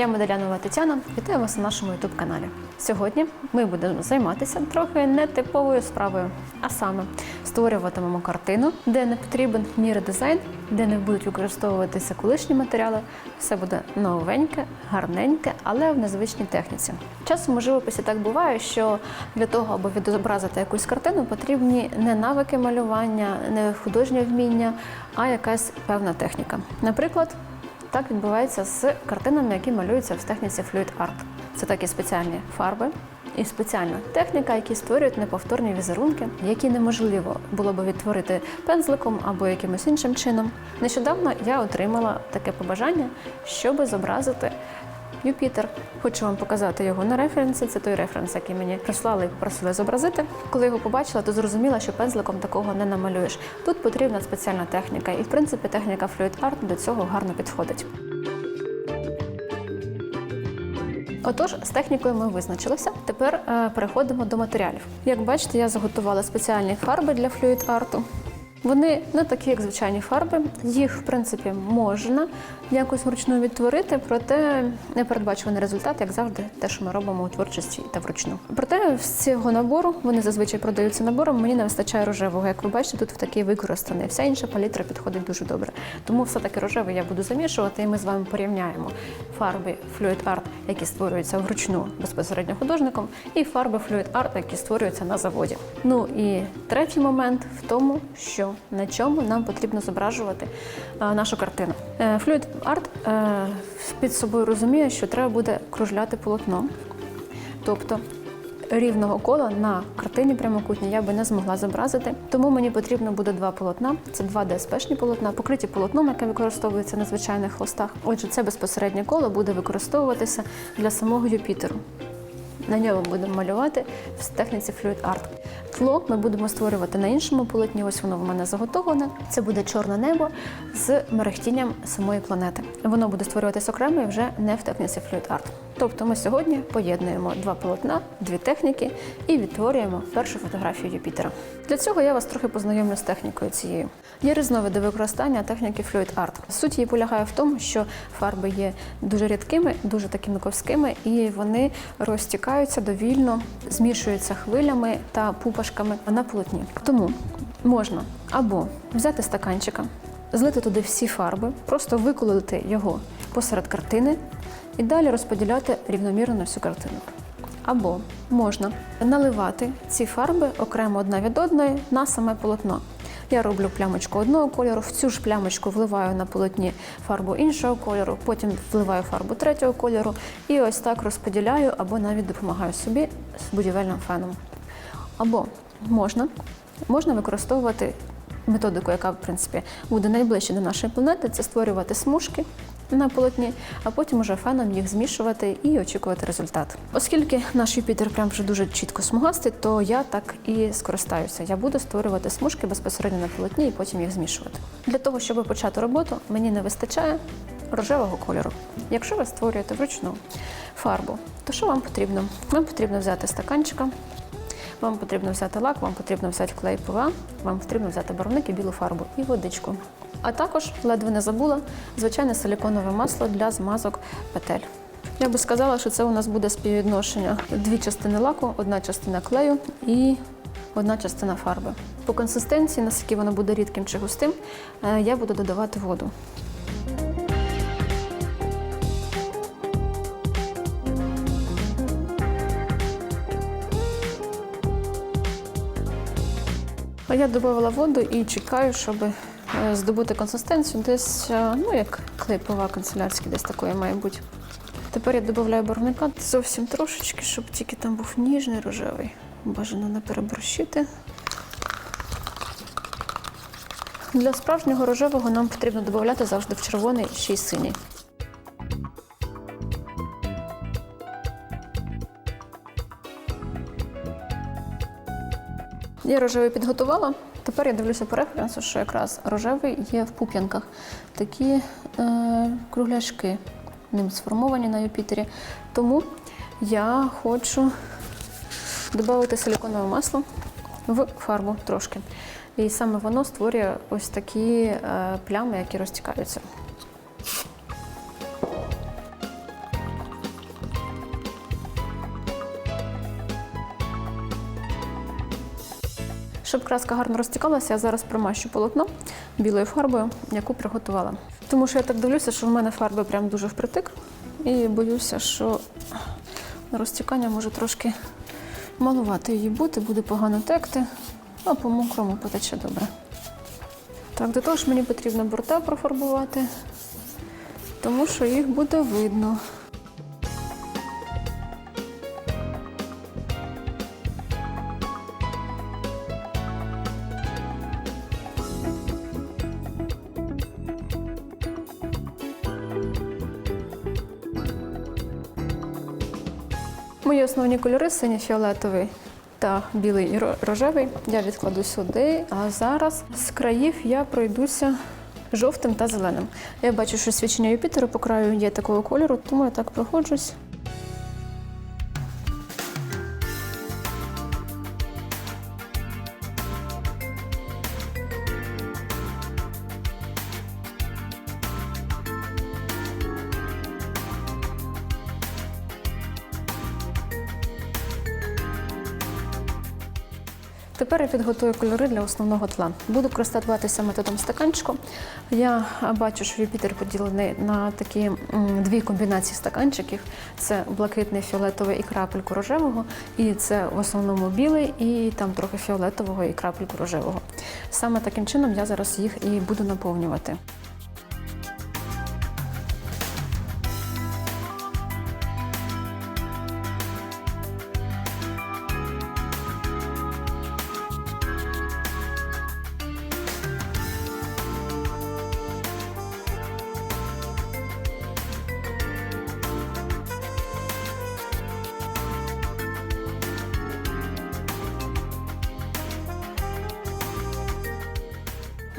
Я Медалянова Тетяна. Вітаю вас на нашому youtube каналі. Сьогодні ми будемо займатися трохи нетиповою справою, а саме створюватимемо картину, де не потрібен ні редизайн, де не будуть використовуватися колишні матеріали. Все буде новеньке, гарненьке, але в незвичній техніці. Часом у живописі так буває, що для того, аби відобразити якусь картину, потрібні не навики малювання, не художнє вміння, а якась певна техніка. Наприклад. Так відбувається з картинами, які малюються в техніці Fluid Art. Це такі спеціальні фарби і спеціальна техніка, які створюють неповторні візерунки, які неможливо було би відтворити пензликом або якимось іншим чином. Нещодавно я отримала таке побажання, щоб зобразити Юпітер. Хочу вам показати його на референсі. Це той референс, який мені прислали і попросили зобразити. Коли його побачила, то зрозуміла, що пензликом такого не намалюєш. Тут потрібна спеціальна техніка, і в принципі техніка Art до цього гарно підходить. Отож, з технікою ми визначилися. Тепер е, переходимо до матеріалів. Як бачите, я заготувала спеціальні фарби для Art. Вони не такі, як звичайні фарби. Їх, в принципі, можна якось вручну відтворити, проте непередбачуваний результат, як завжди, те, що ми робимо у творчості та вручну. Проте з цього набору вони зазвичай продаються набором. Мені не вистачає рожевого. Як ви бачите, тут в такий використаний. Вся інша палітра підходить дуже добре. Тому все-таки рожевий я буду замішувати, і ми з вами порівняємо фарби Fluid Art, які створюються вручну безпосередньо художником, і фарби Fluid Art, які створюються на заводі. Ну і третій момент в тому, що на чому нам потрібно зображувати е, нашу картину. Е, Fluid Art е, під собою розуміє, що треба буде кружляти полотно. Тобто рівного кола на картині прямокутній я би не змогла зобразити. Тому мені потрібно буде два полотна. Це два ДСПшні полотна, покриті полотном, яке використовується на звичайних холстах. Отже, це безпосереднє коло буде використовуватися для самого Юпітеру. На ньому будемо малювати в техніці Fluid Art. Тло ми будемо створювати на іншому полотні. Ось воно в мене заготовлене. Це буде чорне небо з мерехтінням самої планети. Воно буде створюватися окремо і вже не в техніці Fluid Art. Тобто ми сьогодні поєднуємо два полотна, дві техніки і відтворюємо першу фотографію Юпітера. Для цього я вас трохи познайомлю з технікою цією. Є різновиди використання техніки Fluid Art. Суть її полягає в тому, що фарби є дуже рідкими, дуже такими ковськими, і вони розтікаються довільно, змішуються хвилями та пупашками на полотні. Тому можна або взяти стаканчика, злити туди всі фарби, просто виколити його посеред картини і далі розподіляти рівномірно на всю картину. Або можна наливати ці фарби окремо одна від одної на саме полотно. Я роблю плямочку одного кольору, в цю ж плямочку вливаю на полотні фарбу іншого кольору, потім вливаю фарбу третього кольору і ось так розподіляю або навіть допомагаю собі з будівельним феном. Або можна, можна використовувати методику, яка в принципі буде найближче до нашої планети, це створювати смужки на полотні, а потім уже феном їх змішувати і очікувати результат. Оскільки наш Юпітер прям вже дуже чітко смугастий, то я так і скористаюся. Я буду створювати смужки безпосередньо на полотні і потім їх змішувати. Для того, щоб почати роботу, мені не вистачає рожевого кольору. Якщо ви створюєте вручну фарбу, то що вам потрібно? Вам потрібно взяти стаканчика. Вам потрібно взяти лак, вам потрібно взяти клей ПВА, вам потрібно взяти барвник і білу фарбу і водичку. А також, ледве не забула, звичайне силіконове масло для змазок петель. Я би сказала, що це у нас буде співвідношення дві частини лаку, одна частина клею і одна частина фарби. По консистенції, наскільки воно буде рідким чи густим, е, я буду додавати воду. Я додавала воду і чекаю, щоб е, здобути консистенцію десь, е, ну як клейпова канцелярська, десь такої має бути. Тепер я додаю барвника зовсім трошечки, щоб тільки там був ніжний рожевий. Бажано не переборщити. Для справжнього рожевого нам потрібно додати завжди в червоний ще й синій. Я рожевий підготувала. Тепер я дивлюся по референсу, що якраз рожевий є в пуп'янках. Такі е, кругляшки ним сформовані на Юпітері. Тому я хочу додати силіконове масло в фарбу трошки. І саме воно створює ось такі е, плями, які розтікаються. Щоб краска гарно розтікалася, я зараз промащу полотно білою фарбою, яку приготувала. Тому що я так дивлюся, що в мене фарби прям дуже впритик. І боюся, що розтікання може трошки малувати її бути, буде погано текти, а по мокрому потече добре. Так, до того ж мені потрібно борта профарбувати, тому що їх буде видно. Мої основні кольори синій фіолетовий та білий і рожевий. Я відкладу сюди. А зараз з країв я пройдуся жовтим та зеленим. Я бачу, що свічення Юпітеру по краю є такого кольору, тому я так проходжусь. Тепер я підготую кольори для основного тла. Буду користуватися методом стаканчику. Я бачу, що Юпітер поділений на такі дві комбінації стаканчиків: це блакитний, фіолетовий і крапельку рожевого, і це в основному білий, і там трохи фіолетового і крапельку рожевого. Саме таким чином я зараз їх і буду наповнювати.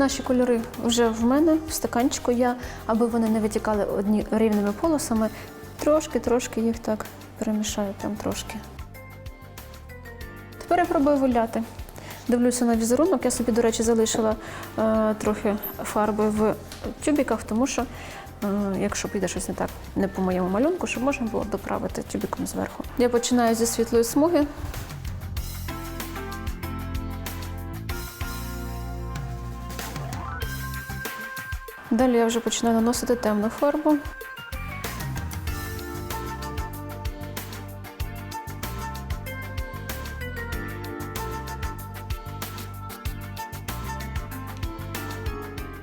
Наші кольори вже в мене в стаканчику. Я, аби вони не витікали одні рівними полосами, трошки-трошки їх так перемішаю, прям трошки. Тепер я пробую виляти. Дивлюся на візерунок. Я собі, до речі, залишила е, трохи фарби в тюбіках, тому що, е, якщо піде щось не так, не по моєму малюнку, щоб можна було доправити тюбіком зверху. Я починаю зі світлої смуги. Далі я вже починаю наносити темну фарбу.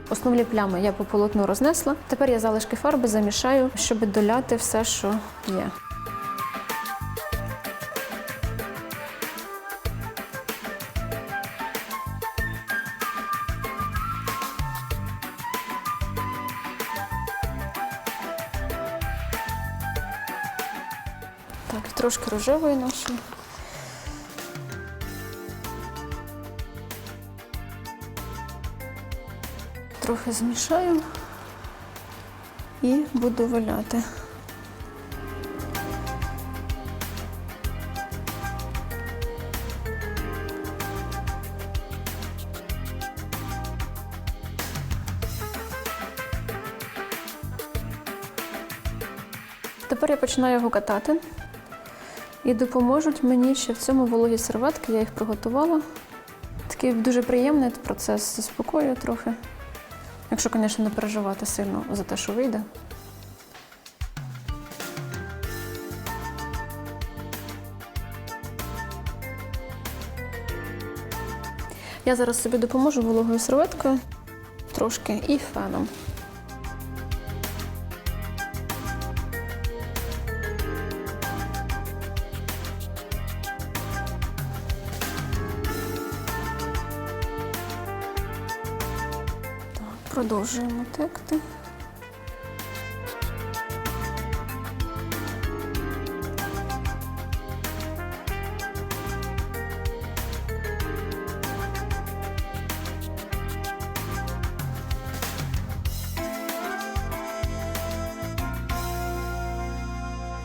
Основні плями я по полотну рознесла. Тепер я залишки фарби замішаю, щоб доляти все, що є. Рожевої нашої. Трохи змішаю і буду валяти. Тепер я починаю його катати. І допоможуть мені ще в цьому вологі серветки, я їх приготувала. Такий дуже приємний процес заспокоює трохи. Якщо, звісно, не переживати сильно за те, що вийде. Я зараз собі допоможу вологою серветкою трошки і феном. Продовжуємо текти.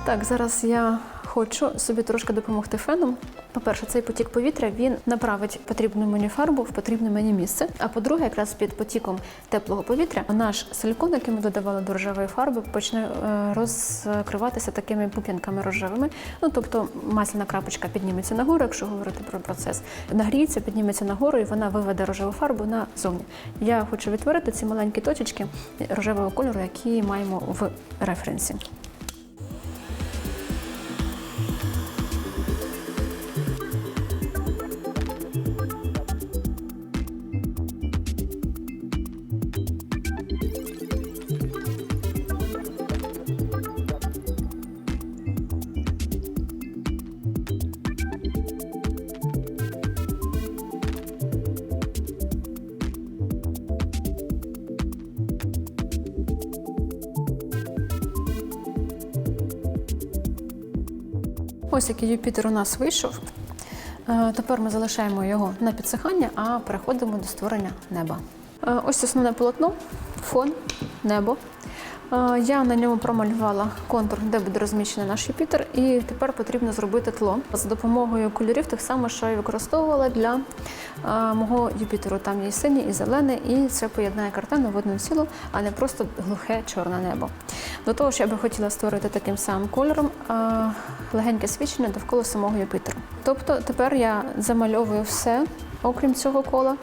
Так, зараз я хочу собі трошки допомогти феном. По-перше, цей потік повітря він направить потрібну мені фарбу в потрібне мені місце. А по-друге, якраз під потіком теплого повітря наш силікон, який ми додавали до рожевої фарби, почне е, розкриватися такими пуп'янками рожевими. Ну тобто масляна крапочка підніметься нагору, якщо говорити про процес, нагріється, підніметься нагору, і вона виведе рожеву фарбу назовні. Я хочу відтворити ці маленькі точечки рожевого кольору, які маємо в референсі. Ось який Юпітер у нас вийшов. Е, Тепер ми залишаємо його на підсихання, а переходимо до створення неба. Е, Ось основне полотно, фон, небо. Я на ньому промалювала контур, де буде розміщений наш Юпітер, і тепер потрібно зробити тло за допомогою кольорів, тих самих, що я використовувала для мого Юпітеру. Там є і синій, і зелений, і це поєднає картину в одну цілу, а не просто глухе чорне небо. До того ж, я би хотіла створити таким самим кольором легеньке свічення довкола самого Юпітера. Тобто тепер я замальовую все, окрім цього кола.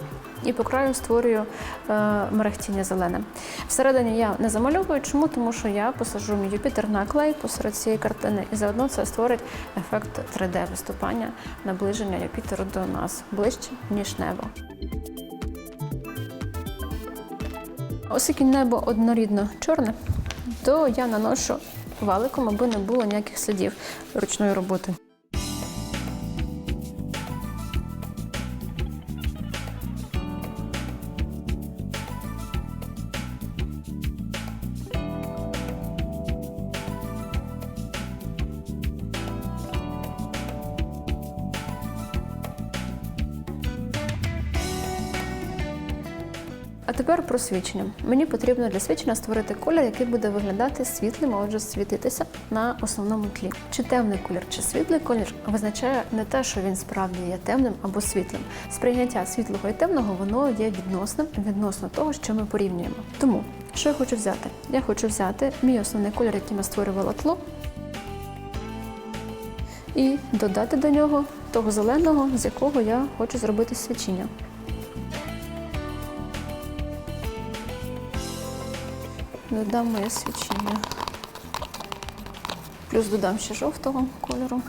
І по краю створюю е, мерехтіння зелене. Всередині я не замальовую. Чому? Тому що я посаджу мій Юпітер на клей посеред цієї картини, і заодно це створить ефект 3D виступання, наближення Юпітеру до нас ближче, ніж небо. Оскільки небо однорідно чорне, то я наношу валиком, аби не було ніяких слідів ручної роботи. А тепер про свічення. Мені потрібно для свічення створити колір, який буде виглядати світлим, а отже, світитися на основному тлі. Чи темний колір, чи світлий колір визначає не те, що він справді є темним або світлим. Сприйняття світлого і темного воно є відносним відносно того, що ми порівнюємо. Тому що я хочу взяти? Я хочу взяти мій основний колір, яким я створювала тло, і додати до нього того зеленого, з якого я хочу зробити свічення. Додам моє свічення. Плюс додам ще жовтого кольору.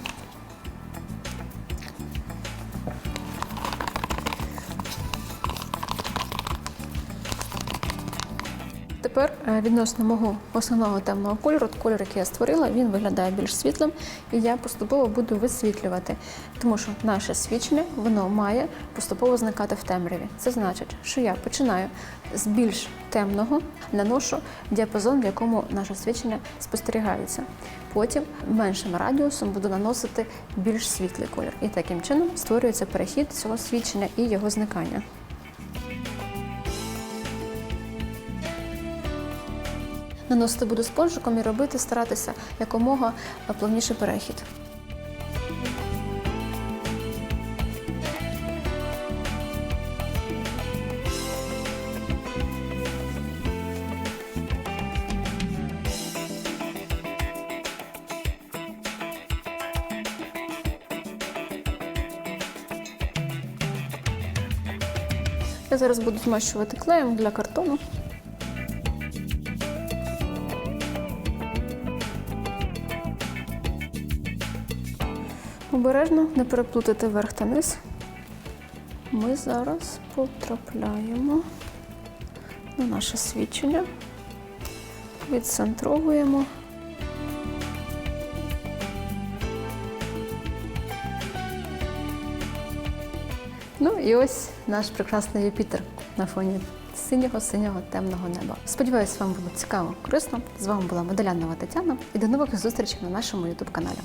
Тепер е, відносно мого основного темного кольору, кольор, який я створила, він виглядає більш світлим, і я поступово буду висвітлювати, тому що наше свічення воно має поступово зникати в темряві. Це значить, що я починаю з більш темного, наношу діапазон, в якому наше свічення спостерігається. Потім меншим радіусом буду наносити більш світлий колір. І таким чином створюється перехід цього свічення і його зникання. Наносити буду спонжиком і робити, старатися якомога плавніший перехід. Я зараз буду змащувати клеєм для картону. Обережно не переплутати верх та низ. Ми зараз потрапляємо на наше свідчення, відцентровуємо. Ну і ось наш прекрасний Юпітер на фоні синього, синього, темного неба. Сподіваюсь, вам було цікаво, корисно. З вами була Моделянова Тетяна і до нових зустрічей на нашому ютуб каналі.